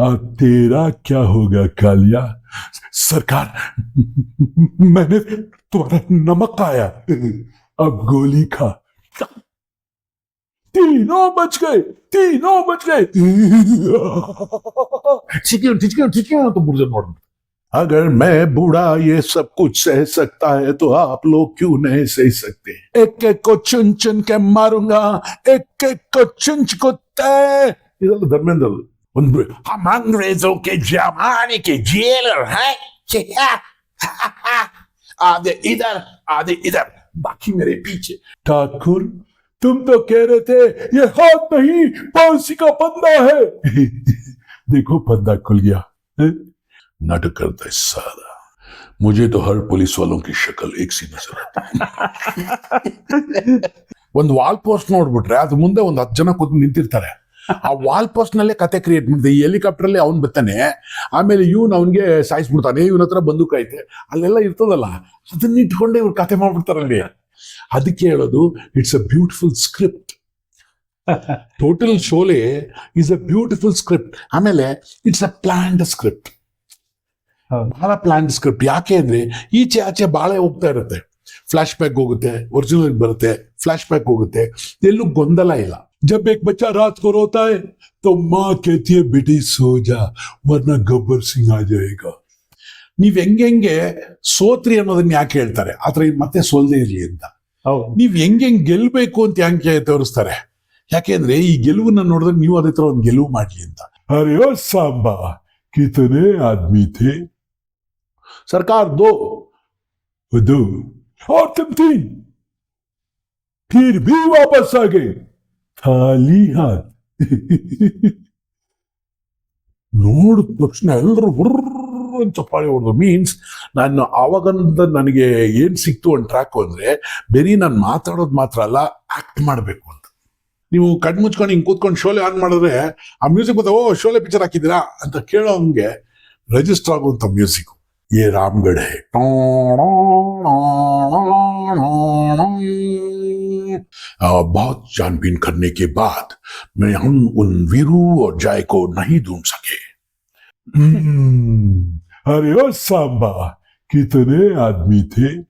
अब तेरा क्या होगा कालिया? सरकार मैंने तुम्हारा नमक खाया। अब गोली खा। तीनों बच गए तीनों बच गए। ठिकियो ठीक है तो बुर्जन मॉडल अगर मैं बूढ़ा ये सब कुछ सह सकता है तो आप लोग क्यों नहीं सह सकते? एक एक को चुन चुन के मारूँगा एक एक को चुन को तय। धर्मेंद्र हम अंग्रेजों के जमाने के जेलर हैं आधे इधर आधे इधर बाकी मेरे पीछे ठाकुर तुम तो कह रहे थे ये हाथ नहीं पांसी का फंदा है देखो फंदा खुल गया हैं? नाटक करता है साला मुझे तो हर पुलिस वालों की शक्ल एक सी नजर आती ಒಂದು ವಾಲ್ ಪೋಸ್ಟ್ ನೋಡ್ಬಿಟ್ರೆ ಅದ್ರ ಮುಂದೆ ಒಂದು ಹತ್ತು ಜನ ಕೂತ್ ನಿಂತಿರ್ತಾರೆ ಆ ವಾಲ್ ಪೋಸ್ಟ್ ನಲ್ಲೇ ಕತೆ ಕ್ರಿಯೇಟ್ ಮಾಡಿದೆ. ಈ ಹೆಲಿಕಾಪ್ಟರ್ ಅಲ್ಲಿ ಅವ್ನ್ ಬರ್ತಾನೆ ಆಮೇಲೆ ಇವ್ನು ಅವನ್ಗೆ ಸಾಯಿಸ್ಬಿಡ್ತಾನೆ. ಇವನ ಹತ್ರ ಬಂದೂಕ ಐತೆ. ಅಲ್ಲೆಲ್ಲ ಇರ್ತದಲ್ಲ ಅದನ್ನ ಇಟ್ಕೊಂಡೆ ಇವ್ರು ಕತೆ ಮಾಡ್ಬಿಡ್ತಾರಲ್ಲಿ ಅದಕ್ಕೆ ಹೇಳೋದು it's a beautiful script total Sholay is a beautiful script ಆಮೇಲೆ ಇಟ್ಸ್ ಅ ಪ್ಲಾನ್ಡ್ ಸ್ಕ್ರಿಪ್ಟ್. ಬಹಳ ಪ್ಲಾನ್ಡ್ ಸ್ಕ್ರಿಪ್ಟ್ ಯಾಕೆ ಅಂದ್ರೆ ಈಚೆ ಆಚೆ ಬಾಳೆ ಹೋಗ್ತಾ ಇರುತ್ತೆ. ಫ್ಲಾಶ್ ಬ್ಯಾಕ್ ಹೋಗುತ್ತೆ ಒರಿಜಿನಲ್ ಬರುತ್ತೆ ಫ್ಲಾಶ್ ಬ್ಯಾಕ್ ಹೋಗುತ್ತೆ ಎಲ್ಲೂ ಗೊಂದಲ ಇಲ್ಲ जब एक बच्चा रात को रोता है तो माँ कहती है बेटी सो जा वरना गब्बर सिंह आ जाएगा ನೀವ್ ಹೆಂಗೆ ಹೆಂಗೆ ಸೋತ್ರಿ ಅನ್ನೋದನ್ನ ಯಾಕೆ ಹೇಳ್ತಾರೆ ಆತರ ಮತ್ತೆ ಸೋಲ್ದೇ ಇರ್ಲಿ ಅಂತ ಹೌದು ನೀವ್ ಹೆಂಗೆ ಹೆಂಗ್ ಗೆಲ್ಬೇಕು ಅಂತ ಯಾಕೆ ತೋರಿಸ್ತಾರೆ ಯಾಕೆಂದ್ರೆ ಈ ಗೆಲುವನ್ನ ನೋಡಿದ್ರೆ ನೀವು ಅದೇ ತರ ಒಂದು ಗೆಲುವು ಮಾಡ್ಲಿ ಅಂತ अरे ओ सांबा कितने आदमी थे ಸರ್ಕಾರ ದೋ दो और तुम तीन फिर भी वापस आ गए खाली हाथ ನೋಡಿದ ತಕ್ಷಣ ಎಲ್ಲರೂ ಅಂತ ಚಪ್ಪಾಳೆ ಹೊಡೆದು ಮೀನ್ಸ್ ನಾನು ಆವಾಗಂದ ನನಗೆ ಏನ್ ಸಿಕ್ತು ಒಂದು ಟ್ರ್ಯಾಕ್ ಅಂದ್ರೆ ಬರೀ ನಾನು ಮಾತಾಡೋದು ಮಾತ್ರ ಅಲ್ಲ ಆಕ್ಟ್ ಮಾಡಬೇಕು ಅಂತ ನೀವು ಕಣ್ ಮುಚ್ಕೊಂಡು ಹಿಂಗೆ ಕೂತ್ಕೊಂಡು ಶೋಲೆ ಆನ್ ಮಾಡಿದ್ರೆ ಆ ಮ್ಯೂಸಿಕ್ ಬಂದ ಓ ಶೋಲೆ ಪಿಕ್ಚರ್ ಹಾಕಿದ್ದೀರಾ ಅಂತ ಕೇಳೋ ಹಂಗೆ ರಿಜಿಸ್ಟರ್ ಆಗುವಂಥ ಮ್ಯೂಸಿಕ್ ये रामगढ़ है। बहुत छानबीन करने के बाद मैं हम उन वीरू और जाय को नहीं ढूंढ सके। हम्म, अरे ओ सांबा कितने आदमी थे।